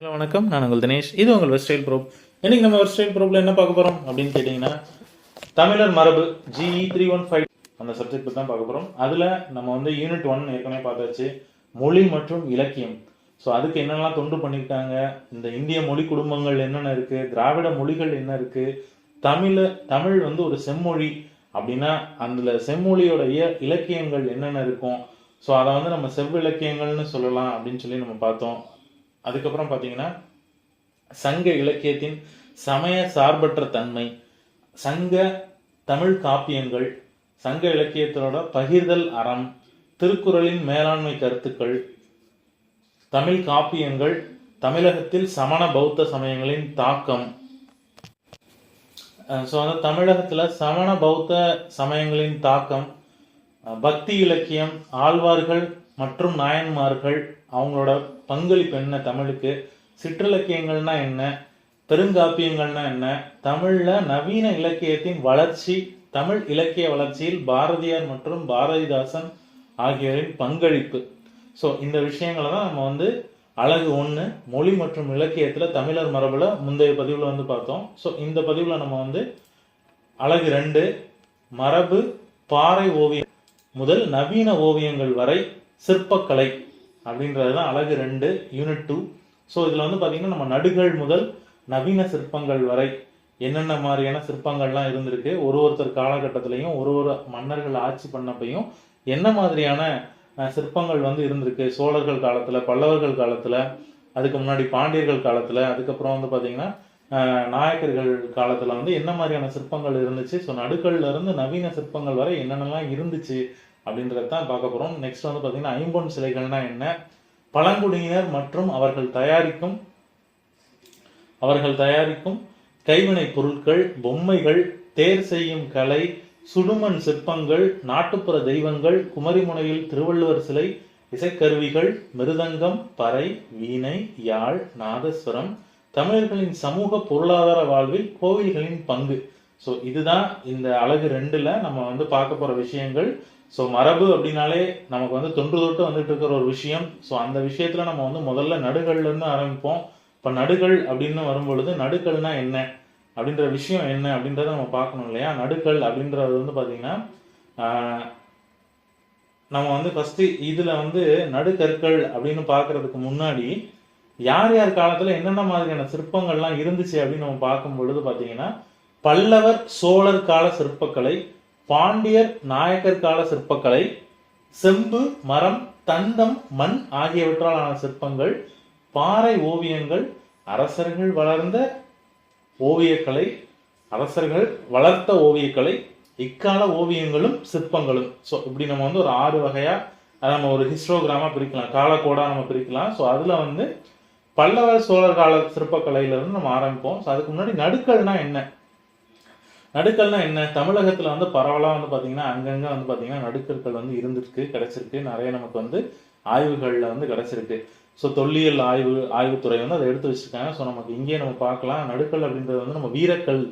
Hello வணக்கம். நான் உங்கள் தினேஷ். இது உங்கள் வெஸ்டைல் ப்ரோப் இன்னைக்கு நம்ம வெஸ்டைல் ப்ரூப்ல என்ன பார்க்க போகிறோம் அப்படின்னு கேட்டிங்கன்னா தமிழர் மரபு ஜிஇ த்ரீ ஒன் ஃபைவ் அந்த சப்ஜெக்ட் தான் பார்க்க போகிறோம் அதில் நம்ம வந்து யூனிட் ஒன் ஏற்கனவே பார்த்தாச்சு. மொழி மற்றும் இலக்கியம். ஸோ அதுக்கு என்னெல்லாம் தொண்டு பண்ணியிருக்காங்க இந்த இந்திய மொழி குடும்பங்கள் என்னென்ன இருக்குது திராவிட மொழிகள் என்ன இருக்குது தமிழ தமிழ் வந்து ஒரு செம்மொழி அப்படின்னா அதில் செம்மொழியோட இய- இலக்கியங்கள் என்னென்ன இருக்கும்? ஸோ அதை வந்து நம்ம செவ்விலக்கியங்கள்னு சொல்லலாம் அப்படின்னு சொல்லி நம்ம பார்த்தோம். அதுக்கப்புறம் பார்த்தீங்கன்னா சங்க இலக்கியத்தின் சமய சார்பற்ற தன்மை சங்க தமிழ் காப்பியங்கள் சங்க இலக்கியத்தோட பகிர்தல் அறம் திருக்குறளின் மேலாண்மை கருத்துக்கள் தமிழ் காப்பியங்கள் தமிழகத்தில் சமண பௌத்த சமயங்களின் தாக்கம். ஸோ வந்து தமிழகத்தில் சமண பௌத்த சமயங்களின் தாக்கம் பக்தி இலக்கியம் ஆழ்வார்கள் மற்றும் நாயன்மார்கள் அவங்களோட பங்களிப்பு என்ன தமிழுக்கு? சிற்றிலக்கியங்கள்னா என்ன? பெருங்காப்பியங்கள்னா என்ன? தமிழில் நவீன இலக்கியத்தின் வளர்ச்சி தமிழ் இலக்கிய வளர்ச்சியில் பாரதியார் மற்றும் பாரதிதாசன் ஆகியோரின் பங்களிப்பு. ஸோ இந்த விஷயங்களை தான் நம்ம வந்து அழகு ஒன்று மொழி மற்றும் இலக்கியத்தில் தமிழர் மரபில் முந்தைய பதிவில் வந்து பார்த்தோம். ஸோ இந்த பதிவில் நம்ம வந்து அழகு ரெண்டு மரபு பாறை ஓவியம் முதல் நவீன ஓவியங்கள் வரை சிற்பக்கலை. அப்படின்றது தான் அழகு ரெண்டு யூனிட் டூ ஸோ இதில் வந்து பார்த்தீங்கன்னா நம்ம நடுகள் முதல் நவீன சிற்பங்கள் வரை என்னென்ன மாதிரியான சிற்பங்கள்லாம் இருந்திருக்கு ஒரு ஒருத்தர் காலகட்டத்திலையும் ஒரு ஒரு மன்னர்கள் ஆட்சி பண்ணப்பையும் என்ன மாதிரியான சிற்பங்கள் வந்து இருந்திருக்கு? சோழர்கள் காலத்தில் பல்லவர்கள் காலத்தில் அதுக்கு முன்னாடி பாண்டியர்கள் காலத்தில் அதுக்கப்புறம் வந்து பார்த்தீங்கன்னா நாயக்கர்கள் காலத்தில் வந்து என்ன மாதிரியான சிற்பங்கள் இருந்துச்சு? ஸோ நடுக்கல்ல இருந்து நவீன சிற்பங்கள் வரை என்னென்னலாம் இருந்துச்சு? அப்படின்றத தான் பார்க்க போகிறோம் நெக்ஸ்ட் வந்து பார்த்தீங்கன்னா ஐம்பொன் சிலைகள்னா என்ன? பழங்குடியினர் மற்றும் அவர்கள் தயாரிக்கும் அவர்கள் தயாரிக்கும் கைவினைப் பொருட்கள் பொம்மைகள் தேர் செய்யும் கலை சுடுமண் சிற்பங்கள் நாட்டுப்புற தெய்வங்கள் குமரிமுனையில் திருவள்ளுவர் சிலை இசைக்கருவிகள் மிருதங்கம் பறை வீணை யாழ் நாதஸ்வரம் தமிழர்களின் சமூக பொருளாதார வாழ்வில் கோவில்களின் பங்கு. ஸோ இதுதான் இந்த அழகு ரெண்டுல நம்ம வந்து பார்க்க போற விஷயங்கள். ஸோ மரபு அப்படின்னாலே நமக்கு வந்து தொன்று தொட்டு வந்துட்டு இருக்கிற ஒரு விஷயம். ஸோ அந்த விஷயத்துல நம்ம வந்து முதல்ல நடுகள்லேருந்து ஆரம்பிப்போம். இப்போ நடுகள் அப்படின்னு வரும்பொழுது நடுக்கல்னா என்ன? அப்படின்ற விஷயம் என்ன? அப்படின்றத நம்ம பார்க்கணும் இல்லையா? நடுக்கல் அப்படின்றது வந்து பார்த்திங்கன்னா ஆஹ், நம்ம வந்து ஃபஸ்ட்டு இதுல வந்து நடுக்கற்கள் அப்படின்னு பார்க்குறதுக்கு முன்னாடி யார் யார் காலத்துல என்னென்ன மாதிரியான சிற்பங்கள்லாம் இருந்துச்சு அப்படின்னு நம்ம பார்க்கும் பொழுது பார்த்தீங்கன்னா பல்லவர் சோழர் கால சிற்பக்கலை பாண்டியர் நாயக்கர் கால சிற்பக்கலை செம்பு மரம் தந்தம் மண் ஆகியவற்றால் ஆன சிற்பங்கள் பாறை ஓவியங்கள் அரசர்கள் வளர்ந்த ஓவியக்கலை அரசர்கள் வளர்த்த ஓவியக்கலை இக்கால ஓவியங்களும் சிற்பங்களும். ஸோ இப்படி நம்ம வந்து ஒரு ஆறு வகையாக அதை நம்ம ஒரு ஹிஸ்டோகிராமாக பிரிக்கலாம் காலக்கோடாக நம்ம பிரிக்கலாம். ஸோ அதில் வந்து பல்லவர் சோழர் கால சிற்பக்கலையில இருந்து நம்ம ஆரம்பிப்போம். ஸோ அதுக்கு முன்னாடி நடுக்கல்னா என்ன? நடுக்கல்னா என்ன? தமிழகத்தில் வந்து பரவலாக வந்து பார்த்தீங்கன்னா அங்கங்கே வந்து பார்த்திங்கன்னா நடுக்கற்கள் வந்து இருந்திருக்கு கிடச்சிருக்கு. நிறைய நமக்கு வந்து ஆய்வுகளில் வந்து கிடச்சிருக்கு. ஸோ தொல்லியல் ஆய்வு ஆய்வுத்துறை வந்து அதை எடுத்து வச்சுருக்காங்க. ஸோ நமக்கு இங்கேயே நம்ம பார்க்கலாம். நடுக்கல் அப்படின்றது வந்து நம்ம வீரக்கல்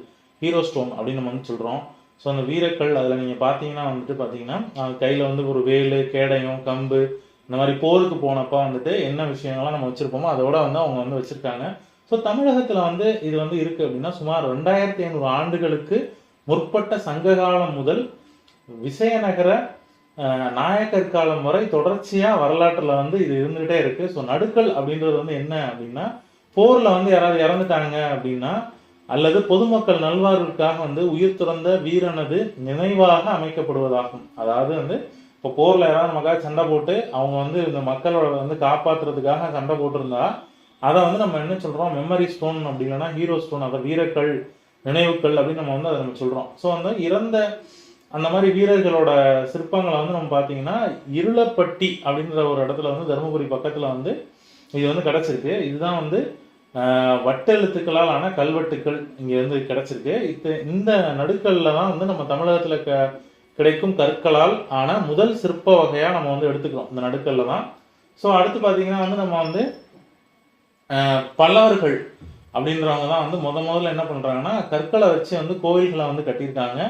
ஹீரோ ஸ்டோன் அப்படின்னு நம்ம வந்து சொல்கிறோம் ஸோ அந்த வீரக்கல் அதில் நீங்கள் பார்த்தீங்கன்னா வந்துட்டு பார்த்தீங்கன்னா கையில் வந்து ஒரு வேலு கேடயம் கம்பு இந்த மாதிரி போருக்கு போனப்போ வந்துட்டு என்ன விஷயங்கள்லாம் நம்ம வச்சுருப்போமோ அதோட வந்து அவங்க வந்து வச்சுருக்காங்க. ஸோ தமிழகத்தில் வந்து இது வந்து இருக்கு அப்படின்னா சுமார் ரெண்டாயிரத்தி ஐநூறு ஆண்டுகளுக்கு முற்பட்ட சங்ககாலம் முதல் விசயநகர நாயக்கர் காலம் வரை தொடர்ச்சியாக வரலாற்றில் வந்து இது இருந்துகிட்டே இருக்கு. ஸோ நடுக்கல் அப்படின்றது வந்து என்ன அப்படின்னா போரில் வந்து யாராவது இறந்துட்டாங்க அப்படின்னா அல்லது பொதுமக்கள் நல்வாழ்வுக்காக வந்து உயிர் துறந்த வீரனது நினைவாக அமைக்கப்படுவதாகும். அதாவது வந்து இப்போ போரில் யாராவது நமக்காக சண்டை போட்டு அவங்க வந்து இந்த மக்களோட வந்து காப்பாற்றுறதுக்காக சண்டை போட்டிருந்தா அதை வந்து நம்ம என்ன சொல்கிறோம் மெமரி ஸ்டோன் அப்படி இல்லைன்னா ஹீரோ ஸ்டோன் அதை வீரர்கள் நினைவுக்கள் அப்படின்னு நம்ம வந்து அதை நம்ம சொல்கிறோம் ஸோ வந்து இறந்த அந்த மாதிரி வீரர்களோட சிற்பங்களை வந்து நம்ம பார்த்தீங்கன்னா இருளப்பட்டி அப்படின்ற ஒரு இடத்துல வந்து தருமபுரி பக்கத்தில் வந்து இது வந்து கிடச்சிருக்கு. இதுதான் வந்து வட்டெழுத்துக்களால் ஆன கல்வெட்டுக்கள் இங்கே வந்து கிடச்சிருக்கு. இது இந்த நடுக்கல்ல தான் வந்து நம்ம தமிழகத்தில் க கிடைக்கும் கற்களால் ஆன முதல் சிற்ப வகையாக நம்ம வந்து எடுத்துக்கிறோம். இந்த நடுக்கல்ல தான் ஸோ அடுத்து பார்த்தீங்கன்னா வந்து நம்ம வந்து பல்லவர்கள் அப்படின்றவங்க தான் வந்து முத முதல்ல என்ன பண்ணுறாங்கன்னா கற்களை வச்சு வந்து கோவில்களை வந்து கட்டியிருக்காங்க.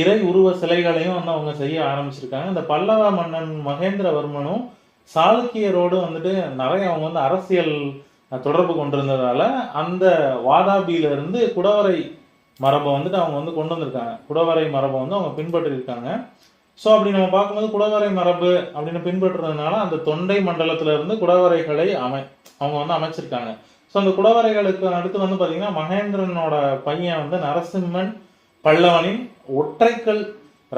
இறை உருவ சிலைகளையும் வந்து அவங்க செய்ய ஆரம்பிச்சிருக்காங்க. இந்த பல்லவ மன்னன் மகேந்திரவர்மனும் சாளுக்கியரோடு வந்துட்டு நிறைய அவங்க வந்து அரசியல் தொடர்பு கொண்டிருந்ததால அந்த வாதாபியில இருந்து குடவரை மரபை வந்துட்டு அவங்க வந்து கொண்டு வந்திருக்காங்க. குடவரை மரபை வந்து அவங்க பின்பற்றிருக்காங்க ஸோ அப்படி நம்ம பார்க்கும்போது குடவரை மரபு அப்படின்னு பின்பற்றுறதுனால அந்த தொண்டை மண்டலத்துல இருந்து குடவரைகளை அமை அவங்க வந்து அமைச்சிருக்காங்க. ஸோ அந்த குடவரைகளுக்கு அடுத்து வந்து பார்த்தீங்கன்னா மகேந்திரனோட பையன் வந்து நரசிம்மன் பல்லவனின் ஒற்றைக்கல்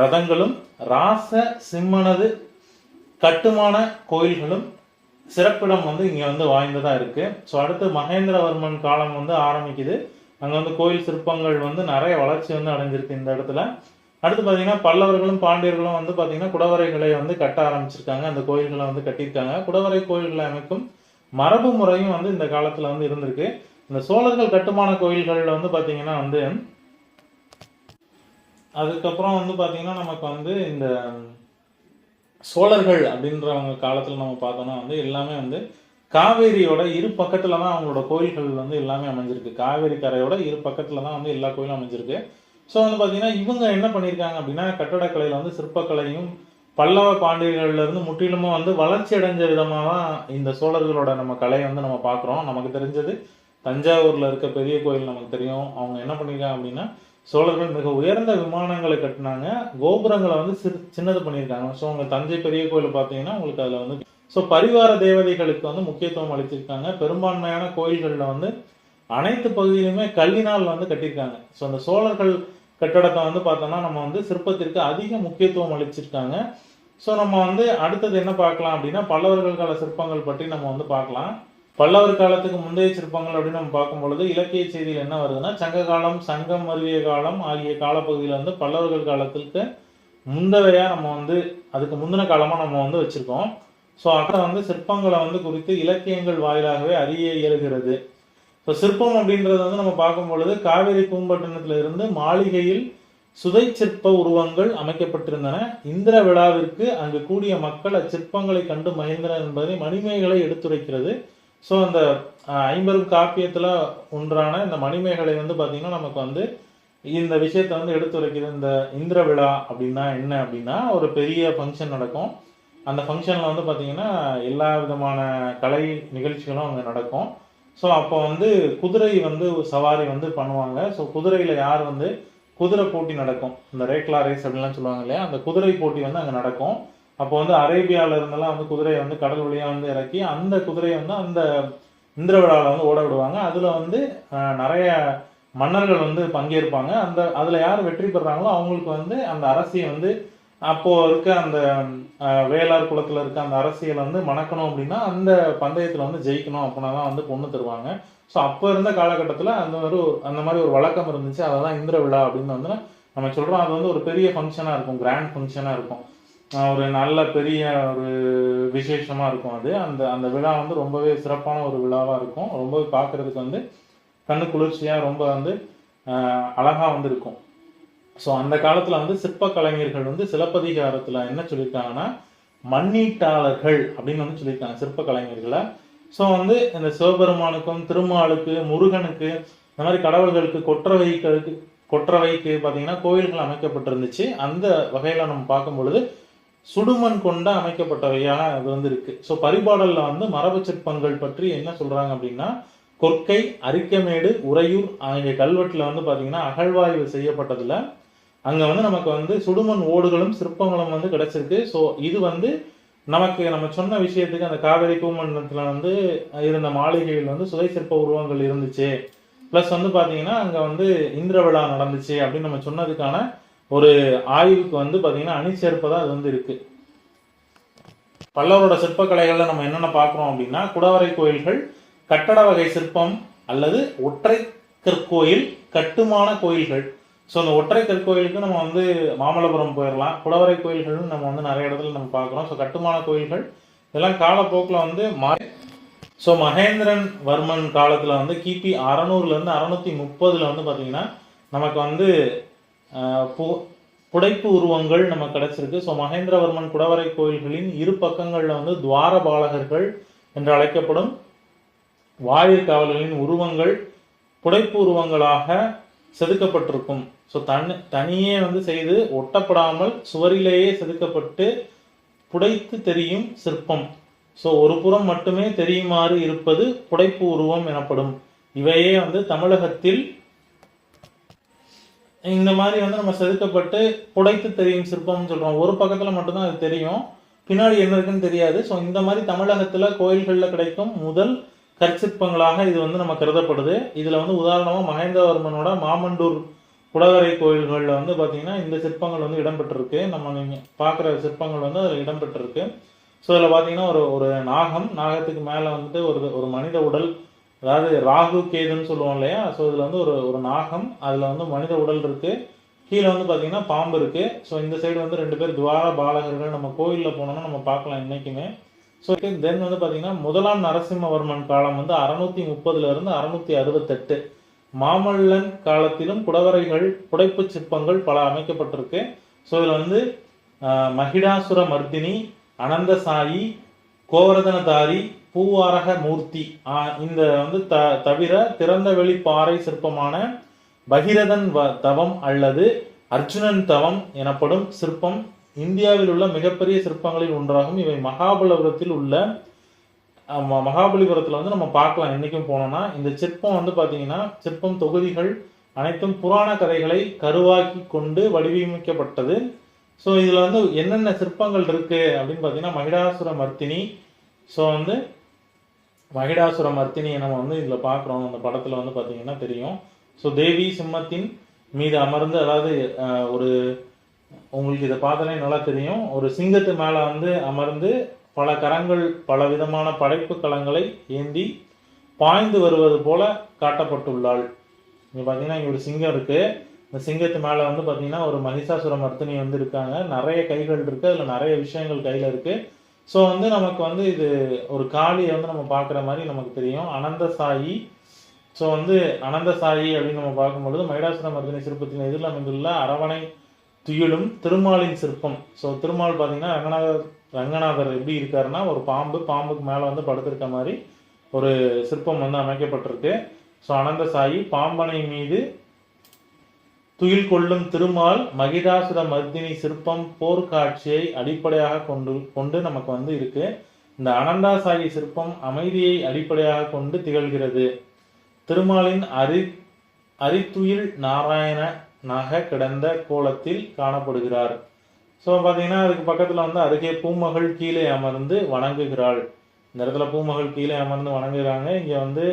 ரதங்களும் ராச சிம்மனது கட்டுமான கோயில்களும் சிறப்பிடம் வந்து இங்கே வந்து வாய்ந்ததாக இருக்குது ஸோ அடுத்து மகேந்திரவர்மன் காலம் வந்து ஆரம்பிக்குது. அங்கே வந்து கோயில் சிற்பங்கள் வந்து நிறைய வளர்ச்சி வந்து அடைஞ்சிருக்கு இந்த இடத்துல. அடுத்து பார்த்தீங்கன்னா பல்லவர்களும் பாண்டியர்களும் வந்து பார்த்தீங்கன்னா குடவரைகளை வந்து கட்ட ஆரம்பிச்சிருக்காங்க. அந்த கோயில்களை வந்து கட்டியிருக்காங்க. குடவரை கோயில்களை அமைக்கும் மரபு முறையும் வந்து இந்த காலத்தில் வந்து இருந்திருக்கு. இந்த சோழர்கள் கட்டுமான கோயில்களில் வந்து பார்த்தீங்கன்னா வந்து அதுக்கப்புறம் வந்து பார்த்தீங்கன்னா நமக்கு வந்து இந்த சோழர்கள் அப்படின்றவங்க காலத்தில் நம்ம பார்த்தோம்னா வந்து எல்லாமே வந்து காவேரியோட இரு பக்கத்தில் தான் அவங்களோட கோயில்கள் வந்து எல்லாமே அமைஞ்சிருக்கு. காவேரி கரையோட இரு பக்கத்தில் தான் வந்து எல்லா கோயிலும் அமைஞ்சிருக்கு. ஸோ வந்து பார்த்தீங்கன்னா இவங்க என்ன பண்ணியிருக்காங்க அப்படின்னா கட்டடக்கலையில் வந்து சிற்பக்கலையும் பல்லவ பாண்டியர்கள்லேருந்து முற்றிலுமாக முற்றிலுமா வந்து வளர்ச்சி அடைஞ்ச விதமாக தான் இந்த சோழர்களோட நம்ம கலையை வந்து நம்ம பார்க்குறோம் நமக்கு தெரிஞ்சது தஞ்சாவூரில் இருக்க பெரிய கோயில் நமக்கு தெரியும். அவங்க என்ன பண்ணியிருக்காங்க அப்படின்னா சோழர்கள் மிக உயர்ந்த விமானங்களை கட்டினாங்க. கோபுரங்களை வந்து சிறு சின்னது பண்ணியிருக்காங்க. ஸோ அவங்க தஞ்சை பெரிய கோயில் பார்த்தீங்கன்னா உங்களுக்கு அதில் வந்து ஸோ பரிவார தேவதைகளுக்கு வந்து முக்கியத்துவம் அளிச்சிருக்காங்க. பெரும்பான்மையான கோயில்களில் வந்து அனைத்து பகுதியிலுமே கல்லினால் வந்து கட்டியிருக்காங்க. ஸோ அந்த சோழர்கள் கட்டடத்தை வந்து பார்த்தோம்னா நம்ம வந்து சிற்பத்திற்கு அதிக முக்கியத்துவம் அளிச்சிருக்காங்க. ஸோ நம்ம வந்து அடுத்தது என்ன பார்க்கலாம் அப்படின்னா பல்லவர்கள் கால சிற்பங்கள் பற்றி நம்ம வந்து பார்க்கலாம். பல்லவர் காலத்துக்கு முந்தைய சிற்பங்கள் அப்படின்னு நம்ம பார்க்கும் பொழுது இலக்கிய செய்தியில் என்ன வருதுன்னா சங்க காலம் சங்கம் அருவிய காலம் ஆகிய காலப்பகுதியில் வந்து பல்லவர்கள் காலத்துக்கு முந்தவையாக நம்ம வந்து அதுக்கு முந்தின காலமாக நம்ம வந்து வச்சுருக்கோம். ஸோ அதை வந்து சிற்பங்களை வந்து குறித்து இலக்கியங்கள் வாயிலாகவே அறிய இயல்கிறது. இப்போ சிற்பம் அப்படின்றத வந்து நம்ம பார்க்கும் பொழுது காவேரி பூம்பட்டினத்தில் இருந்து மாளிகையில் சுதை சிற்ப உருவங்கள் அமைக்கப்பட்டிருந்தன. இந்திர விழாவிற்கு அங்கு கூடிய மக்கள் அச்சிற்பங்களை கண்டு மகிழ்ந்தனர் என்பதை மணிமேகலை எடுத்துரைக்கிறது. ஸோ அந்த ஐம்பெரும் காப்பியத்தில் ஒன்றான இந்த மணிமேகலை வந்து பார்த்திங்கன்னா நமக்கு வந்து இந்த விஷயத்தை வந்து எடுத்துரைக்கிறது இந்த இந்திர விழா அப்படின்னா என்ன அப்படின்னா ஒரு பெரிய ஃபங்க்ஷன் நடக்கும். அந்த ஃபங்க்ஷனில் வந்து பார்த்தீங்கன்னா எல்லா விதமான கலை நிகழ்ச்சிகளும் அங்கே நடக்கும். ஸோ அப்போ வந்து குதிரை வந்து சவாரி வந்து பண்ணுவாங்க. ஸோ குதிரையில் யார் வந்து குதிரை போட்டி நடக்கும்? இந்த ரேக்லா ரேஸ் அப்படின்லாம் சொல்லுவாங்க இல்லையா? அந்த குதிரை போட்டி வந்து அங்கே நடக்கும். அப்போ வந்து அரேபியாவில் இருந்தெல்லாம் வந்து குதிரையை வந்து கடல் வழியாக வந்து இறக்கி அந்த குதிரையை வந்து அந்த இந்திர விழாவில் வந்து ஓட விடுவாங்க. அதில் வந்து நிறைய மன்னர்கள் வந்து பங்கேற்பாங்க. அந்த அதில் யார் வெற்றி பெறாங்களோ அவங்களுக்கு வந்து அந்த அரசியை வந்து அப்போ இருக்க அந்த வேளார் குளத்தில் இருக்க அந்த அரசியல் வந்து மணக்கணும் அப்படின்னா அந்த பந்தயத்துல வந்து ஜெயிக்கணும் அப்படின்னா தான் வந்து பொண்ணு தருவாங்க. ஸோ அப்போ இருந்த காலகட்டத்தில் அந்த மாதிரி ஒரு அந்த மாதிரி ஒரு வழக்கம் இருந்துச்சு. அதை தான் இந்திர விழா அப்படின்னு வந்து நம்ம சொல்கிறோம் அது வந்து ஒரு பெரிய ஃபங்க்ஷனாக இருக்கும். கிராண்ட் ஃபங்க்ஷனாக இருக்கும். ஒரு நல்ல பெரிய ஒரு விசேஷமாக இருக்கும் அது. அந்த அந்த விழா வந்து ரொம்பவே சிறப்பான ஒரு விழாவாக இருக்கும். ரொம்பவே பார்க்குறதுக்கு வந்து கண்ணு குளிர்ச்சியாக ரொம்ப வந்து அழகாக வந்து இருக்கும். ஸோ அந்த காலத்தில் வந்து சிற்ப கலைஞர்கள் வந்து சிலப்பதிகாரத்தில் என்ன சொல்லியிருக்காங்கன்னா மண்ணீட்டாளர்கள் அப்படின்னு வந்து சொல்லியிருக்காங்க சிற்ப கலைஞர்களை ஸோ வந்து இந்த சிவபெருமானுக்கும் திருமாலுக்கு முருகனுக்கு இந்த மாதிரி கடவுள்களுக்கு கொற்றவைகளுக்கு கொற்றவைக்கு பார்த்தீங்கன்னா கோயில்கள் அமைக்கப்பட்டிருந்துச்சு. அந்த வகையில் நம்ம பார்க்கும் பொழுது சுடுமண் கொண்ட அமைக்கப்பட்டவையாக அது வந்து இருக்கு. ஸோ பரிபாடலில் வந்து மரபு சிற்பங்கள் பற்றி என்ன சொல்றாங்க அப்படின்னா கொற்கை அரிக்கமேடு உறையூர் ஆகிய கல்வெட்டில் வந்து பார்த்தீங்கன்னா அகழ்வாய்வு செய்யப்பட்டதில் அங்கே வந்து நமக்கு வந்து சுடுமண் ஓடுகளும் சிற்பங்களும் வந்து கிடைச்சிருக்கு. ஸோ இது வந்து நமக்கு நம்ம சொன்ன விஷயத்துக்கு அந்த காவேரி பூமண்டலத்தில் வந்து இருந்த மாளிகையில் வந்து சுதை சிற்ப உருவங்கள் இருந்துச்சு. ப்ளஸ் வந்து பார்த்தீங்கன்னா அங்கே வந்து இந்திர விழா நடந்துச்சு அப்படின்னு நம்ம சொன்னதுக்கான ஒரு ஆய்வுக்கு வந்து பார்த்தீங்கன்னா அணி சேர்ப்பதா அது வந்து இருக்குது பல்லவரோட சிற்பக்கலைகளில் நம்ம என்னென்ன பார்க்குறோம் அப்படின்னா குடவரை கோயில்கள் கட்டட வகை சிற்பம் அல்லது ஒற்றை கற்கோயில் கட்டுமான கோயில்கள். ஸோ அந்த ஒற்றை கற்கோயிலுக்கு நம்ம வந்து மாமல்லபுரம் போயிடலாம் குடவரை கோயில்கள்னு நம்ம வந்து நிறைய இடத்துல நம்ம பார்க்குறோம். ஸோ கட்டுமான கோயில்கள். இதெல்லாம் காலப்போக்கில் வந்து மா ஸோ மகேந்திரன் வர்மன் காலத்தில் வந்து கிபி அறநூறுலேருந்து அறநூற்றி முப்பதில் வந்து பார்த்தீங்கன்னா நமக்கு வந்து பு- புடைப்பு உருவங்கள் நமக்கு கிடச்சிருக்கு. ஸோ மகேந்திரவர்மன் குடவரை கோயில்களின் இரு பக்கங்களில் வந்து துவாரபாலகர்கள் என்று அழைக்கப்படும் வாயிற்காவலர்களின் உருவங்கள் புடைப்பு உருவங்களாக செதுக்கப்பட்டிருக்கும். ஸோ தனி தனியே வந்து செய்து ஒட்டப்படாமல் சுவரிலேயே செதுக்கப்பட்டு புடைத்து தெரியும் சிற்பம். ஸோ ஒரு புறம் மட்டுமே தெரியுமாறு இருப்பது புடைப்பு உருவம் எனப்படும். இவையே வந்து தமிழகத்தில் இந்த மாதிரி வந்து நம்ம செதுக்கப்பட்டு புடைத்து தெரியும் சிற்பம்னு சொல்கிறோம் ஒரு பக்கத்தில் மட்டும்தான் அது தெரியும். பின்னாடி என்ன இருக்குன்னு தெரியாது. ஸோ இந்த மாதிரி தமிழகத்தில் கோயில்களில் கிடைக்கும் முதல் கற்சிற்பங்களாக இது வந்து நம்ம கருதப்படுது. இதில் வந்து உதாரணமாக மகேந்திரவர்மனோட மாமண்டூர் குடகரை கோயில்களில் வந்து பார்த்தீங்கன்னா இந்த சிற்பங்கள் வந்து இடம்பெற்றிருக்கு. நம்ம நீங்கள் பார்க்குற சிற்பங்கள் வந்து அதில் இடம்பெற்றிருக்கு. ஸோ இதில் பார்த்தீங்கன்னா ஒரு ஒரு நாகம் நாகத்துக்கு மேலே வந்துட்டு ஒரு ஒரு மனித உடல் அதாவது ராகு கேதுன்னு சொல்லுவோம் இல்லையா? ஸோ இதில் வந்து ஒரு ஒரு நாகம் அதில் வந்து மனித உடல் இருக்குது கீழே வந்து பார்த்தீங்கன்னா பாம்பு இருக்குது ஸோ இந்த சைடு வந்து ரெண்டு பேர் துவார பாலகர்கள் நம்ம கோயிலில் போனோம்னா நம்ம பார்க்கலாம் என்றைக்குமே ஸோ தென் வந்து பார்த்தீங்கன்னா முதலாம் நரசிம்மவர்மன் காலம் வந்து அறுநூத்தி முப்பதுல இருந்து அறுநூத்தி அறுபத்தெட்டு. மாமல்லன் காலத்திலும் குடவரைகள் புடைப்பு சிற்பங்கள் பல அமைக்கப்பட்டிருக்கு. ஸோ இதில் வந்து மகிடாசுர மர்தினி அனந்தசாயி கோவர்தனதாரி பூவாரக மூர்த்தி. இந்த வந்து த தவிர திறந்தவெளி பாறை சிற்பமான பகிரதன் வ- தவம் அல்லது அர்ஜுனன் தவம் எனப்படும் சிற்பம் இந்தியாவில் உள்ள மிகப்பெரிய சிற்பங்களில் ஒன்றாகும். இவை மகாபலிபுரத்தில் உள்ள மகாபலிபுரத்தில் வந்து நம்ம பார்க்கலாம் என்றைக்கும் போனோம்னா. இந்த சிற்பம் வந்து பார்த்தீங்கன்னா சிற்பம் தொகுதிகள் அனைத்தும் புராண கதைகளை கருவாக்கி கொண்டு வடிவமைக்கப்பட்டது. ஸோ இதில் வந்து என்னென்ன சிற்பங்கள் இருக்குது அப்படின்னு பார்த்தீங்கன்னா மகிடாசுர மர்த்தினி. ஸோ வந்து மகிடாசுர மர்த்தினியை நம்ம வந்து இதில் பார்க்குறோம். அந்த படத்தில் வந்து பார்த்தீங்கன்னா தெரியும். ஸோ தேவி சிம்மத்தின் மீது அமர்ந்து அதாவது ஒரு உங்களுக்கு இதை பார்த்தாலே நல்லா தெரியும். ஒரு சிங்கத்து மேலே வந்து அமர்ந்து பல கரங்கள் பல விதமான படைப்பு கலங்களை ஏந்தி பாய்ந்து வருவது போல காட்டப்பட்டுள்ளாள். இங்கே பார்த்தீங்கன்னா இங்கே ஒரு சிங்கம் இருக்கு. இந்த சிங்கத்து மேல வந்து பார்த்தீங்கன்னா ஒரு மகிஷாசுர மர்த்தினி வந்து இருக்காங்க. நிறைய கைகள் இருக்கு. அதுல நிறைய விஷயங்கள் கையில இருக்கு. ஸோ வந்து நமக்கு வந்து இது ஒரு காளியை வந்து நம்ம பார்க்குற மாதிரி நமக்கு தெரியும். அனந்த சாயி ஸோ வந்து அனந்த சாயி அப்படின்னு நம்ம பார்க்கும்பொழுது மகிடாசுர மர்தினி சிற்பத்தின் எதிரில் அமைந்துள்ள அரவணை துயிலும் திருமாலின் சிற்பம். ஸோ திருமால் பார்த்தீங்கன்னா ரங்கநாத ரங்கநாதர் எப்படி இருக்காருன்னா ஒரு பாம்பு பாம்புக்கு மேலே வந்து படுத்திருக்க மாதிரி ஒரு சிற்பம் வந்து அமைக்கப்பட்டிருக்கு. ஸோ அனந்த சாயி பாம்பனை மீது துயில் கொள்ளும் திருமால் மகிதாசுர மர்தினி சிற்பம் போர்க்காட்சியை அடிப்படையாக கொண்டு கொண்டு நமக்கு வந்து இருக்கு. இந்த அனந்தாசாயி சிற்பம் அமைதியை அடிப்படையாக கொண்டு திகழ்கிறது. திருமாலின் அரி அரித்துயில் நாராயணனாக கிடந்த கோலத்தில் காணப்படுகிறார். ஸோ பார்த்தீங்கன்னா அதுக்கு பக்கத்தில் வந்து அருகே பூமகள் கீழே அமர்ந்து வணங்குகிறாள். இந்த இடத்துல பூமகள் கீழே அமர்ந்து வணங்குகிறாங்க. இங்கே வந்து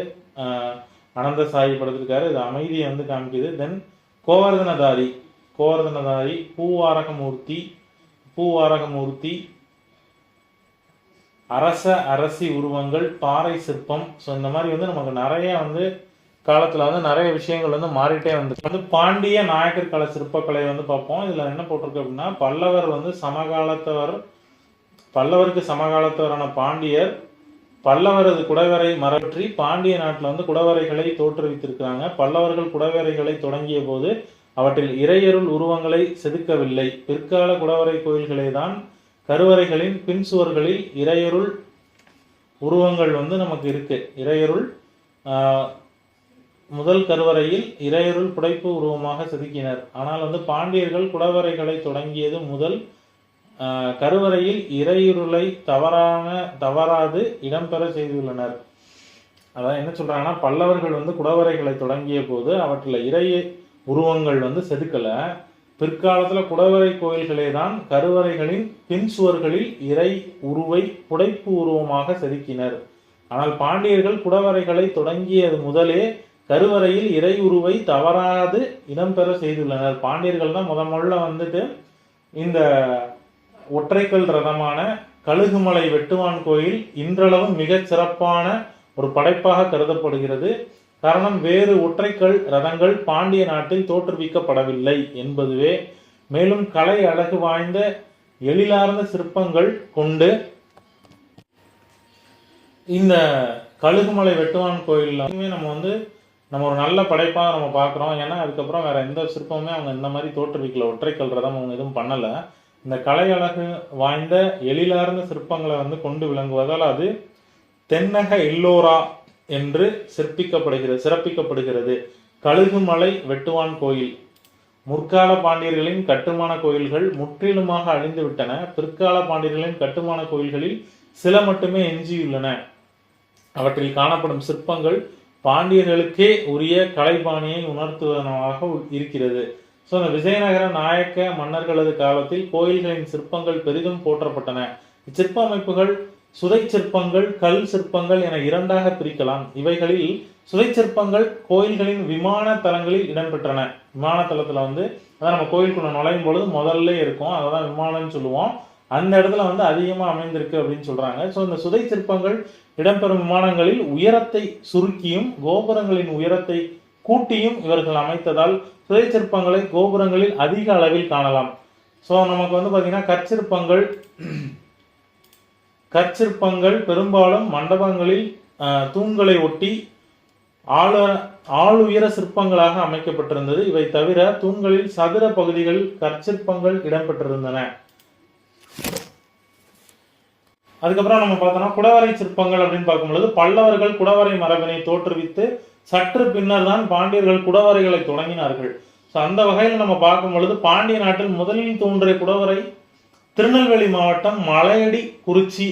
அனந்த சாயி படுத்திருக்காரு. இது அமைதியை வந்து காமிக்குது. தென் கோவர்தனதாரி கோவர்தனதாரி பூவாரகமூர்த்தி பூவாரகமூர்த்தி அரச அரசி உருவங்கள் பாறை சிற்பம். ஸோ இந்த மாதிரி வந்து நமக்கு நிறைய வந்து காலத்தில் வந்து நிறைய விஷயங்கள் வந்து மாறிட்டே வந்து வந்து பாண்டிய நாயக்கர் கால சிற்பக்கலை வந்து பார்ப்போம். இதில் என்ன போட்டிருக்கு அப்படின்னா பல்லவர் வந்து சமகாலத்தவர் பல்லவருக்கு சமகாலத்தவரான பாண்டியர் பல்லவரது குடவரை மரற்றி பாண்டிய நாட்டில் வந்து குடவரைகளை தோற்றுவித்திருக்கிறாங்க. பல்லவர்கள் குடவரைகளை தொடங்கிய போது அவற்றில் இறையருள் உருவங்களை செதுக்கவில்லை. பிற்கால குடவரை கோயில்களே தான் கருவறைகளின் பின் சுவர்களில் இறையருள் உருவங்கள் வந்து நமக்கு இருக்கு. இறையருள் முதல் கருவறையில் இறையருள் புடைப்பு உருவமாக செதுக்கினர். ஆனால் வந்து பாண்டியர்கள் குடவரைகளை தொடங்கியது முதல் ஆஹ், கருவறையில் இறையுருளை தவறான தவறாது இடம்பெற செய்துள்ளனர். அதான் என்ன சொல்றாங்கன்னா பல்லவர்கள் வந்து குடவரைகளை தொடங்கிய போது அவற்றில் இறை உருவங்கள் வந்து செதுக்கல. பிற்காலத்துல குடவரை கோயில்களே தான் கருவறைகளின் பின் சுவர்களில் இறை உருவை புடைப்பு உருவமாக செதுக்கினர். ஆனால் பாண்டியர்கள் குடவரைகளை தொடங்கியது முதலே கருவறையில் இறை உருவை தவறாது இடம்பெற செய்துள்ளனர். பாண்டியர்கள் தான் முத முதல்ல வந்துட்டு இந்த ஒற்றைக்கல் ரதமான கழுகுமலை வெட்டுவான் கோயில் இன்றளவும் மிகச் சிறப்பான ஒரு படைப்பாக கருதப்படுகிறது. காரணம் வேறு ஒற்றைக்கல் ரதங்கள் பாண்டிய நாட்டில் தோற்றுவிக்கப்படவில்லை என்பதுவே. மேலும் கலை அழகு வாய்ந்த எழிலார்ந்த சிற்பங்கள் கொண்டு இந்த கழுகுமலை வெட்டுவான் கோயிலுமே நம்ம வந்து நம்ம ஒரு நல்ல படைப்பாக நம்ம பார்க்குறோம் ஏன்னா அதுக்கப்புறம் வேறு எந்த சிற்பமுமே அவங்க இந்த மாதிரி தோற்றுவிக்கல. ஒற்றை ரதம் அவங்க எதுவும் பண்ணலை. இந்த கலை அழகு வாய்ந்த எழிலார்ந்த சிற்பங்களை வந்து கொண்டு விளங்குவதால் அது தென்னக எல்லோரா என்று சிற்பிக்கப்படுகிறது சிறப்பிக்கப்படுகிறது. கழுகுமலை வெட்டுவான் கோயில். முற்கால பாண்டியர்களின் கட்டுமான கோயில்கள் முற்றிலுமாக அழிந்து விட்டன பிற்கால பாண்டியர்களின் கட்டுமான கோயில்களில் சில மட்டுமே எஞ்சியுள்ளன. அவற்றில் காணப்படும் சிற்பங்கள் பாண்டியர்களுக்கே உரிய கலைபாணியை உணர்த்துவனவாக இருக்கிறது. ஸோ இந்த விஜயநகர நாயக்க மன்னர்களது காலத்தில் கோயில்களின் சிற்பங்கள் பெரிதும் போற்றப்பட்டன. இச்சிற்ப அமைப்புகள் சுதை சிற்பங்கள் கல் சிற்பங்கள் என இரண்டாக பிரிக்கலாம். இவைகளில் சுதை சிற்பங்கள் கோயில்களின் விமான தலங்களில் இடம்பெற்றன. விமான தளத்தில் வந்து அதான் நம்ம கோயிலுக்குள்ள நுழையும் பொழுது முதல்ல இருக்கும். அதை தான் விமானம்னு சொல்லுவோம். அந்த இடத்துல வந்து அதிகமாக அமைந்திருக்கு அப்படின்னு சொல்றாங்க. ஸோ இந்த சுதை சிற்பங்கள் இடம்பெறும் விமானங்களில் உயரத்தை சுருக்கியும் கோபுரங்களின் உயரத்தை கூட்டியும் இவர்கள் அமைத்ததால் சுதை சிற்பங்களை கோபுரங்களில் அதிக அளவில் காணலாம். ஸோ நமக்கு வந்து பார்த்தீங்கன்னா கற்சிற்பங்கள் கற்சிற்பங்கள் பெரும்பாலும் மண்டபங்களில் ஆஹ், தூண்களை ஒட்டி ஆழ ஆளுயர சிற்பங்களாக அமைக்கப்பட்டிருந்தது. இவை தவிர தூண்களில் சதுர பகுதிகள் கற்சிற்பங்கள் இடம்பெற்றிருந்தன. அதுக்கப்புறம் நம்ம பார்த்தோம்னா குடவரை சிற்பங்கள் அப்படின்னு பார்க்கும்பொழுது பல்லவர்கள் குடவரை மரபினை தோற்றுவித்து சற்று பின்னர் தான் பாண்டியர்கள் குடவரைகளை தொடங்கினார்கள். ஸோ அந்த வகையில் நம்ம பார்க்கும் பொழுது பாண்டிய நாட்டில் முதலில் தோன்றிய குடவரை திருநெல்வேலி மாவட்டம் மலையடி குறிச்சி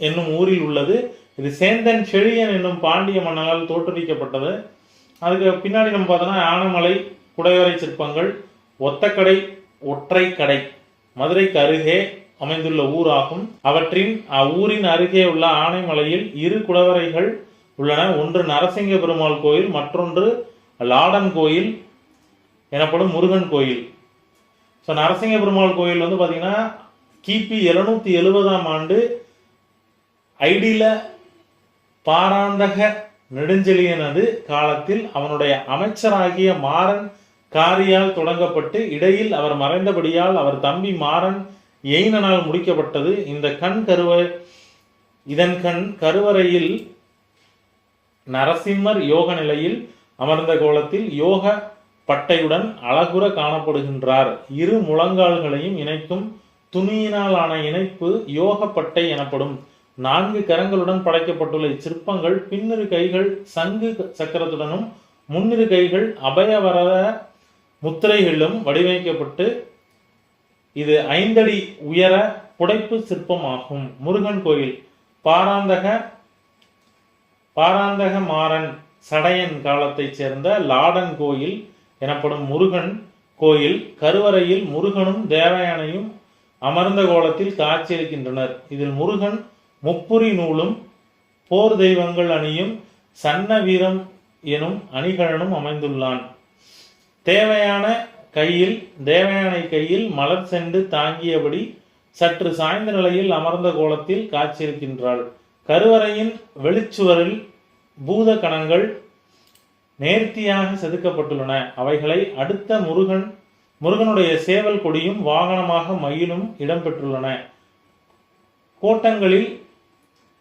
என்னும் ஊரில் உள்ளது. இது சேந்தன் செழியன் என்னும் பாண்டிய மன்னனால் தோற்றுவிக்கப்பட்டது. அதுக்கு பின்னாடி நம்ம பார்த்தோம்னா ஆனமலை குடைவரை சிற்பங்கள் ஒத்தக்கடை ஒற்றைக்கடை மதுரைக்கு அருகே அமைந்துள்ள ஊராகும். அவற்றின் அவ்வூரின் அருகே உள்ள ஆனைமலையில் இரு குடவரைகள் உள்ளன. ஒன்று நரசிங்க பெருமாள் கோயில் மற்றொன்று லாடன் கோயில் எனப்படும் முருகன் கோயில். ஸோ நரசிங்க பெருமாள் கோயில் வந்து பார்த்தீங்கன்னா கிபி எழுநூத்தி எழுபதாம் ஆண்டு ஐடியில பாராந்தக நெடுஞ்செழியனது காலத்தில் அவனுடைய அமைச்சராகிய மாறன் காரியால் தொடங்கப்பட்டு இடையில் அவர் மறைந்தபடியால் அவர் தம்பி மாறன் எயினனால் முடிக்கப்பட்டது. இந்த கண் கருவ இதன் கண் கருவறையில் நரசிம்மர் யோக நிலையில் அமர்ந்த கோலத்தில் யோக பட்டையுடன் அழகுற காணப்படுகின்றார். இரு முழங்கால்களையும் இணைக்கும் துணியினாலான இணைப்பு யோக பட்டை எனப்படும். நான்கு கரங்களுடன் படைக்கப்பட்டுள்ள இச்சிற்பங்கள் பின்னிரு கைகள் சங்கு சக்கரத்துடனும் முன்னிரு கைகள் அபயவரத முத்திரைகளிலும் வடிவமைக்கப்பட்டு இது ஐந்தடி உயர புடைப்பு சிற்பமாகும். முருகன் கோயில். பாராந்தக பாராந்தக மாறன் சடையன் காலத்தைச் சேர்ந்த லாடன் கோயில் எனப்படும் முருகன் கோயில் கருவறையில் முருகனும் தேவயானையும் அமர்ந்த கோலத்தில் காட்சியளிக்கின்றனர். இதில் முருகன் முப்புரி நூலும் போர் தெய்வங்கள் அணியும் சன்ன வீரம் எனும் அணிகலனும் அமைந்துள்ளான். தேவையான கையில் தேவயானை கையில் மலர் செண்டு தாங்கியபடி சற்று சாய்ந்த நிலையில் அமர்ந்த கோலத்தில் காட்சியிருக்கின்றாள் கருவறையின் வெளிச்சுவரில் பூத கணங்கள் நேர்த்தியாக செதுக்கப்பட்டுள்ளன. அவைகளை அடுத்த முருகன் முருகனுடைய சேவல் கொடியும் வாகனமாக மயிலும் இடம்பெற்றுள்ளன. கோட்டங்களில்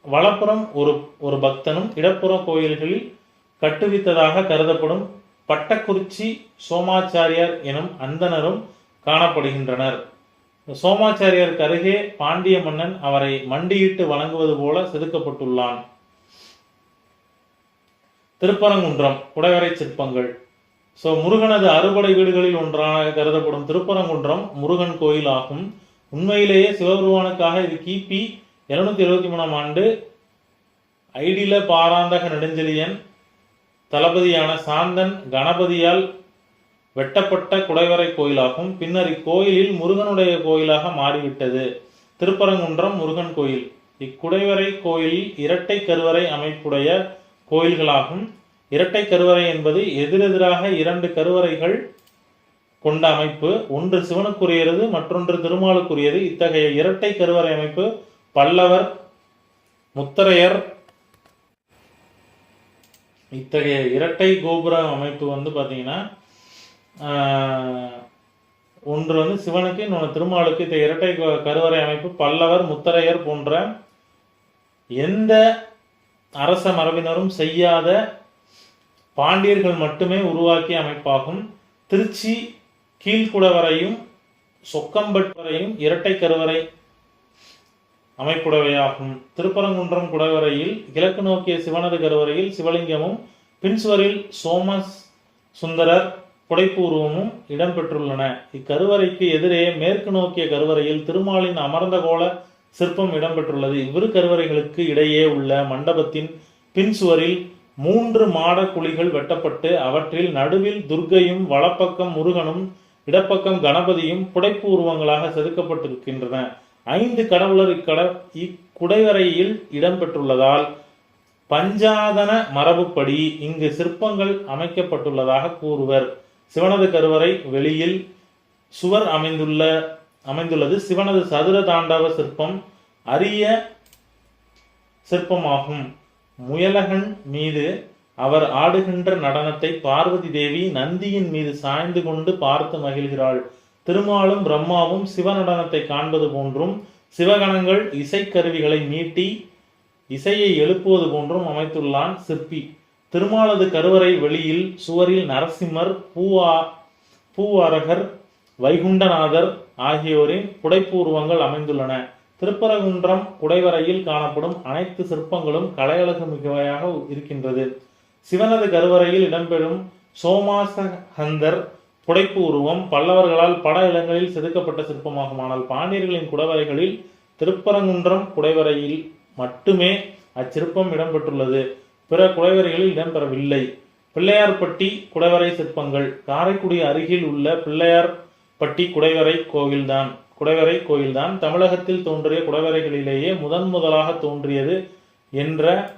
வலப்புறம் ஒரு ஒரு பக்தனும் இடப்புற கோயில்களில் கட்டுவித்ததாக கருதப்படும் பட்டக்குறிச்சி சோமாச்சாரியார் எனும் அந்தணரும் காணப்படுகின்றனர். சோமாச்சாரியாருக்கு அருகே பாண்டிய மன்னன் அவரை மண்டியிட்டு வணங்குவது போல செதுக்கப்பட்டுள்ளான். திருப்பரங்குன்றம் குடைவரை சிற்பங்கள். ஸோ முருகனது அறுபடை வீடுகளில் ஒன்றாக கருதப்படும் திருப்பரங்குன்றம் முருகன் கோயில் ஆகும் உண்மையிலேயே சிவபெருமானுக்காக இது கிபி எழுநூத்தி எழுபத்தி மூணாம் ஆண்டு ஐடில பாராந்தக நெடுஞ்செழியன் தளபதியான சாந்தன் கணபதியால் வெட்டப்பட்ட குடைவரை கோயிலாகும். பின்னர் இக்கோயிலில் முருகனுடைய கோயிலாக மாறிவிட்டது. திருப்பரங்குன்றம் முருகன் கோயில். இக்குடைவரை கோயிலில் இரட்டை கருவறை அமைப்புடைய கோயில்களாகும். இரட்டை கருவறை என்பது எதிரெதிராக இரண்டு கருவறைகள் கொண்ட அமைப்பு. ஒன்று சிவனுக்குரியது மற்றொன்று திருமாலுக்குரியது. இத்தகைய இரட்டை கருவறை அமைப்பு பல்லவர் முத்தரையர் இத்தகைய இரட்டை கோபுர அமைப்பு வந்து பார்த்தீங்கன்னா ஒன்று வந்து சிவனுக்கு இன்னொன்று திருமாலுக்கு. இந்த இரட்டை கருவறை அமைப்பு பல்லவர் முத்தரையர் போன்ற எந்த அரச மரபினரும் செய்யாத பாண்டியர்கள் மட்டுமே உருவாக்கிய அமைப்பாகும். திருச்சி கீழ்குடவரையும் சொக்கம்பட் வரையும் இரட்டை கருவறை அமைப்புடவையாகும். திருப்பரங்குன்றம் குடவரையில் கிழக்கு நோக்கிய சிவனது கருவறையில் சிவலிங்கமும் பின்சுவரில் சோமஸ் சுந்தரர் புடைப்பு உருவமும் இடம்பெற்றுள்ளன. இக்கருவறைக்கு எதிரே மேற்கு நோக்கிய கருவறையில் திருமாலின் அமர்ந்த கோல சிற்பம் இடம்பெற்றுள்ளது. இவ்விரு கருவறைகளுக்கு இடையே உள்ள மண்டபத்தின் பின்சுவரில் மூன்று மாட குழிகள் வெட்டப்பட்டு அவற்றில் நடுவில் துர்க்கையும் வலப்பக்கம் முருகனும் இடப்பக்கம் கணபதியும் புடைப்பு உருவங்களாக செதுக்கப்பட்டிருக்கின்றன. ஐந்து கடவுளர் இக்கட இக்குடைவரையில் இடம்பெற்றுள்ளதால் பஞ்சாதன மரபுப்படி இங்கு சிற்பங்கள் அமைக்கப்பட்டுள்ளதாக கூறுவர். சிவனது கருவறை வெளியில் சுவர் அமைந்துள்ள அமைந்துள்ளது. சிவனது சதுர தாண்டவ சிற்பம் அரிய சிற்பமாகும். முயலகன் மீது அவர் ஆடுகின்ற நடனத்தை பார்வதி தேவி நந்தியின் மீது சாய்ந்து கொண்டு பார்த்து மகிழ்கிறாள். திருமாலும் பிரம்மாவும் சிவநடனத்தை காண்பது போன்றும் சிவகணங்கள் இசைக்கருவிகளை நீட்டி இசையை எழுப்புவது போன்றும் அமைத்துள்ளான் சிற்பி. திருமாலது கருவறை வெளியில் சுவரில் நரசிம்மர் பூவா பூவாரகர் வைகுண்டநாதர் ஆகியோரின் புடைப்பூர்வங்கள் அமைந்துள்ளன. திருப்பரங்குன்றம் குடைவரையில் காணப்படும் அனைத்து சிற்பங்களும் கலையழகு மிகவையாக இருக்கின்றது. சிவனது கருவறையில் இடம்பெறும் சோமாசகந்தர் புடைப்பு உருவம் பல்லவர்களால் பட இடங்களில் செதுக்கப்பட்ட சிற்பமாகும் ஆனால் பாண்டியர்களின் குடவரைகளில் திருப்பரங்குன்றம் குடைவரையில் மட்டுமே அச்சிற்பம் இடம்பெற்றுள்ளது. பிற குடைவரைகளில் இடம்பெறவில்லை. பிள்ளையார்பட்டி குடைவரை சிற்பங்கள். காரைக்குடி அருகில் உள்ள பிள்ளையார்பட்டி குடைவரை கோவில்தான். குடைவரை கோயில்தான் தமிழகத்தில் தோன்றிய குடைவரைகளிலேயே முதன் முதலாக தோன்றியது என்ற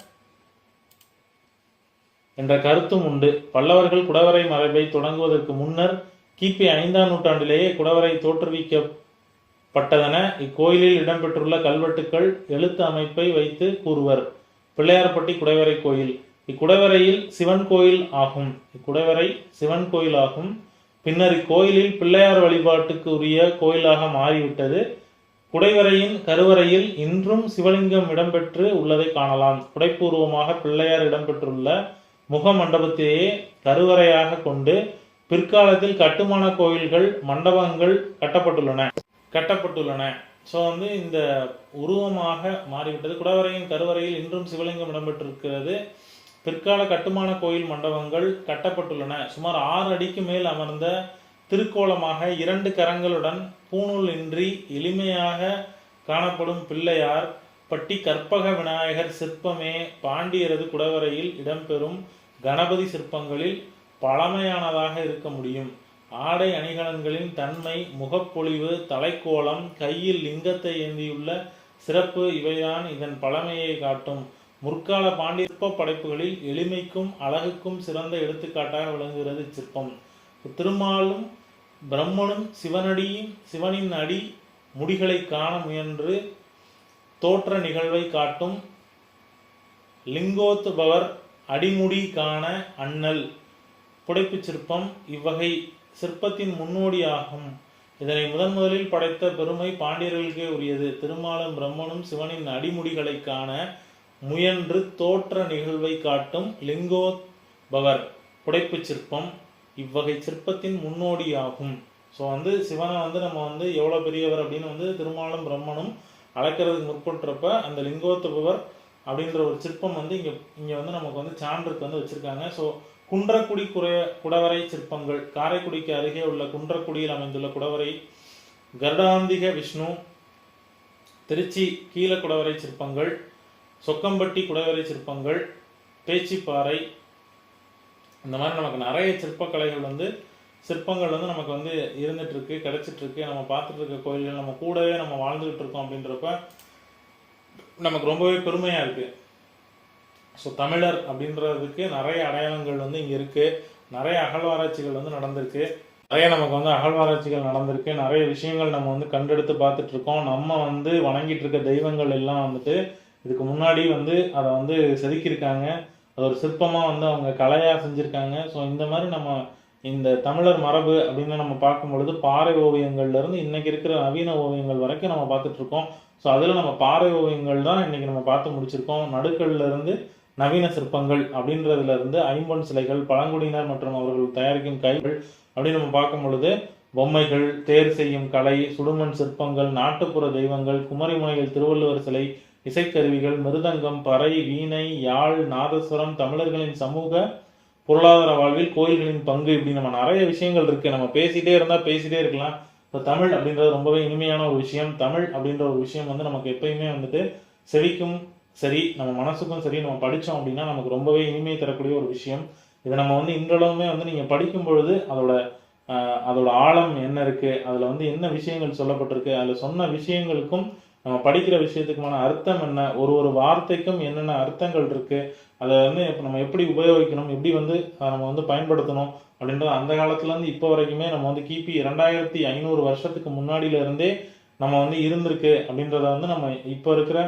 என்ற கருத்தும் உண்டு. பல்லவர்கள் குடவரை மரபை தொடங்குவதற்கு முன்னர் கிபி ஐந்தாம் நூற்றாண்டிலேயே குடவரை தோற்றுவிக்கப்பட்டதென இக்கோயிலில் இடம்பெற்றுள்ள கல்வெட்டுக்கள் எழுத்து அமைப்பை வைத்து கூறுவர். பிள்ளையார்பட்டி குடைவரை கோயில். இக்குடைவரையில் சிவன் கோயில் ஆகும். இக்குடைவரை சிவன் கோயில் ஆகும். பின்னர் இக்கோயிலில் பிள்ளையார் வழிபாட்டுக்கு உரிய கோயிலாக மாறிவிட்டது. குடைவரையின் கருவறையில் இன்றும் சிவலிங்கம் இடம்பெற்று உள்ளதை காணலாம். குடைப்பூர்வமாக பிள்ளையார் இடம்பெற்றுள்ள முக மண்டபத்தையே கருவறையாக கொண்டு பிற்காலத்தில் கட்டுமான கோயில்கள் மண்டபங்கள் கட்டப்பட்டுள்ளன. கட்டப்பட்டுள்ளன. ஸோ வந்து இந்த உருவமாக மாறிவிட்டது. குடவரையின் கருவறையில் இன்றும் சிவலிங்கம் இடம்பெற்றிருக்கிறது. பிற்கால கட்டுமான கோயில் மண்டபங்கள் கட்டப்பட்டுள்ளன. சுமார் ஆறு அடிக்கு மேல் அமர்ந்த திருக்கோலமாக இரண்டு கரங்களுடன் பூணூல் இன்றி எளிமையாக காணப்படும் பிள்ளையார் பட்டி கற்பக விநாயகர் சிற்பமே பாண்டியரது குடவரையில் இடம்பெறும் கணபதி சிற்பங்களில் பழமையானதாக இருக்க முடியும். ஆடை அணிகலன்களின் தன்மை முகப்பொலிவு தலைக்கோலம் கையில் லிங்கத்தை ஏந்தியுள்ள சிறப்பு இவைதான் இதன் பழமையை காட்டும். முற்கால பாண்டிய சிற்ப படைப்புகளில் எளிமைக்கும் அழகுக்கும் சிறந்த எடுத்துக்காட்டாக விளங்குகிறது சிற்பம் திருமாலும் பிரம்மனும் சிவனடியும் சிவனின் அடி முடிகளை காண முயன்று தோற்ற நிகழ்வை காட்டும். லிங்கோத்துபவர் அடிமுடி காண அண்ணல். புடைப்புச் சிற்பம் இவ்வகை சிற்பத்தின் முன்னோடியாகும். இதனை முதன் முதலில் படைத்த பெருமை பாண்டியர்களுக்கே உரியது. திருமாலும் பிரம்மனும் சிவனின் அடிமுடிகளை காண முயன்று தோற்ற நிகழ்வை காட்டும் லிங்கோத்பவர். புடைப்புச் சிற்பம் இவ்வகை சிற்பத்தின் முன்னோடியாகும். ஸோ வந்து சிவனை வந்து நம்ம வந்து எவ்வளோ பெரியவர் அப்படின்னு வந்து திருமாலும் பிரம்மனும் அழைக்கிறதுக்கு முற்பட்டுறப்ப அந்த லிங்கோத்பவர் அப்படின்ற ஒரு சிற்பம் வந்து இங்கே இங்கே வந்து நமக்கு வந்து சான்றுக்கு வந்து வச்சுருக்காங்க. ஸோ குன்றக்குடி குறைய குடவரை சிற்பங்கள் காரைக்குடிக்கு அருகே உள்ள குன்றக்குடியில் அமைந்துள்ள குடவரை கருடாந்திக விஷ்ணு திருச்சி கீழ குடவரை சிற்பங்கள் சொக்கம்பட்டி குடவரை சிற்பங்கள் பேச்சிப்பாறை இந்த மாதிரி நமக்கு நிறைய சிற்பக்கலைகள் வந்து சிற்பங்கள் வந்து நமக்கு வந்து இருந்துட்டு இருக்கு கிடைச்சிட்டு இருக்கு. நம்ம பார்த்துட்டு இருக்க கோயில்கள் நம்ம கூடவே நம்ம வாழ்ந்துகிட்டு இருக்கோம் அப்படின்றப்ப நமக்கு ரொம்பவே பெருமையாக இருக்குது ஸோ தமிழர் அப்படின்றதுக்கு நிறைய அடையாளங்கள் வந்து இங்கே இருக்குது நிறைய அகழ்வாராய்ச்சிகள் வந்து நடந்திருக்கு. நிறைய நமக்கு வந்து அகழ்வாராய்ச்சிகள் நடந்திருக்கு. நிறைய விஷயங்கள் நம்ம வந்து கண்டெடுத்து பார்த்துட்டு இருக்கோம். நம்ம வந்து வணங்கிட்டு இருக்க தெய்வங்கள் எல்லாம் வந்துட்டு இதுக்கு முன்னாடி வந்து அதை வந்து செதுக்கியிருக்காங்க. அது ஒரு சிற்பமாக வந்து அவங்க கலையாக செஞ்சுருக்காங்க. ஸோ இந்த மாதிரி நம்ம இந்த தமிழர் மரபு அப்படின்னு நம்ம பார்க்கும் பொழுது பாறை ஓவியங்கள்ல இருந்து இன்னைக்கு இருக்கிற நவீன ஓவியங்கள் வரைக்கும் நம்ம பார்த்துட்டு இருக்கோம். ஸோ அதில் நம்ம பாறை ஓவியங்கள் தான் இன்னைக்கு நம்ம பார்த்து முடிச்சிருக்கோம். நடுக்கல்ல இருந்து நவீன சிற்பங்கள் அப்படின்றதுல இருந்து ஐம்பொன் சிலைகள் பழங்குடியினர் மற்றும் அவர்கள் தயாரிக்கும் கைகள் அப்படின்னு நம்ம பார்க்கும் பொழுது பொம்மைகள் தேர் செய்யும் கலை சுடுமண் சிற்பங்கள் நாட்டுப்புற தெய்வங்கள் குமரிமுனையில் திருவள்ளுவர் சிலை இசைக்கருவிகள் மிருதங்கம் பறை வீணை யாழ் நாதஸ்வரம் தமிழர்களின் சமூக பொருளாதார வாழ்வில் கோயில்களின் பங்கு இப்படி நம்ம நிறைய விஷயங்கள் இருக்கு. நம்ம பேசிட்டே இருந்தா பேசிட்டே இருக்கலாம். இப்போ தமிழ் அப்படின்றது ரொம்பவே இனிமையான ஒரு விஷயம். தமிழ் அப்படின்ற ஒரு விஷயம் வந்து நமக்கு எப்பயுமே வந்துட்டு செவிக்கும் சரி நம்ம மனசுக்கும் சரி நம்ம படித்தோம் அப்படின்னா நமக்கு ரொம்பவே இனிமை தரக்கூடிய ஒரு விஷயம். இதை நம்ம வந்து இன்றளவுமே வந்து நீங்கள் படிக்கும் பொழுது அதோட அதோட ஆழம் என்ன இருக்குது அதில் வந்து என்ன விஷயங்கள் சொல்லப்பட்டிருக்கு? அதில் சொன்ன விஷயங்களுக்கும் நம்ம படிக்கிற விஷயத்துக்குமான அர்த்தம் என்ன? ஒரு ஒரு வார்த்தைக்கும் என்னென்ன அர்த்தங்கள் இருக்குது அதை வந்து இப்போ நம்ம எப்படி உபயோகிக்கணும்? எப்படி வந்து அதை நம்ம வந்து பயன்படுத்தணும்? அப்படின்றது அந்த காலத்துலேருந்து இப்போ வரைக்குமே நம்ம வந்து கிபி இரண்டாயிரத்தி ஐநூறு வருஷத்துக்கு முன்னாடியில இருந்தே நம்ம வந்து இருந்திருக்கு அப்படின்றத வந்து நம்ம இப்போ இருக்கிற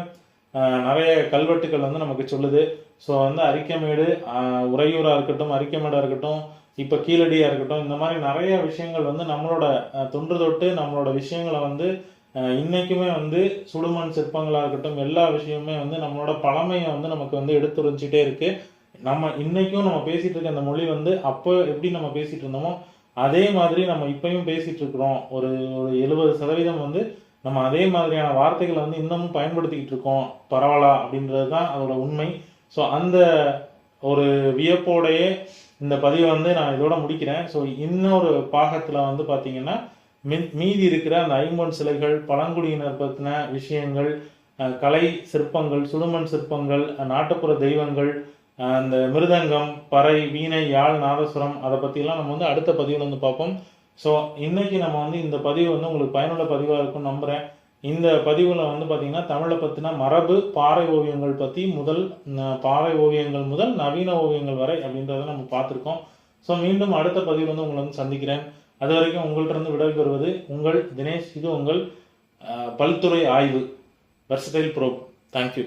நிறைய கல்வெட்டுகள் வந்து நமக்கு சொல்லுது. ஸோ வந்து அரிக்கமேடு உறையூராக இருக்கட்டும் அரிக்கமேடாக இருக்கட்டும் இப்போ கீழடியாக இருக்கட்டும் இந்த மாதிரி நிறைய விஷயங்கள் வந்து நம்மளோட தொன்று தொட்டு நம்மளோட விஷயங்களை வந்து இன்றைக்குமே வந்து சுடுமண் சிற்பங்களாக இருக்கட்டும் எல்லா விஷயமுமே வந்து நம்மளோட பழமையை வந்து நமக்கு வந்து எடுத்துரைச்சிட்டே இருக்கு. நம்ம இன்றைக்கும் நம்ம பேசிகிட்டு இருக்க அந்த மொழி வந்து அப்போ எப்படி நம்ம பேசிகிட்டு இருந்தோமோ அதே மாதிரி நம்ம இப்பயும் பேசிகிட்டு இருக்கிறோம். ஒரு ஒரு எழுபது சதவீதம் வந்து நம்ம அதே மாதிரியான வார்த்தைகளை வந்து இன்னமும் பயன்படுத்திக்கிட்டு இருக்கோம். பரவாயில்ல அப்படின்றது தான் அதோட உண்மை. ஸோ அந்த ஒரு வியப்போடையே இந்த பதிவை வந்து நான் இதோட முடிக்கிறேன். ஸோ இன்னொரு பாகத்தில் வந்து பார்த்தீங்கன்னா மீதி இருக்கிற அந்த ஐம்பொன் சிலைகள் பழங்குடியினர் பற்றின விஷயங்கள் கலை சிற்பங்கள் சுடுமண் சிற்பங்கள் நாட்டுப்புற தெய்வங்கள் அந்த மிருதங்கம் பறை வீணை யாழ் நாதஸ்வரம் அதை பற்றிலாம் நம்ம வந்து அடுத்த பதிவில் வந்து பார்ப்போம். ஸோ இன்னைக்கு நம்ம வந்து இந்த பதிவு வந்து உங்களுக்கு பயனுள்ள பதிவாக இருக்கும்னு நம்புகிறேன் இந்த பதிவில் வந்து பார்த்தீங்கன்னா தமிழை பற்றின மரபு பாறை ஓவியங்கள் பற்றி முதல் பாறை ஓவியங்கள் முதல் நவீன ஓவியங்கள் வரை அப்படின்றத நம்ம பார்த்துருக்கோம். ஸோ மீண்டும் அடுத்த பதிவில் வந்து உங்களை வந்து சந்திக்கிறேன். அது வரைக்கும் உங்கள்கிட்ட இருந்து விடைபெறுவது உங்கள் தினேஷ் இது உங்கள் பல்துறை ஆய்வு வெர்சடைல் ப்ரோப் தேங்க்யூ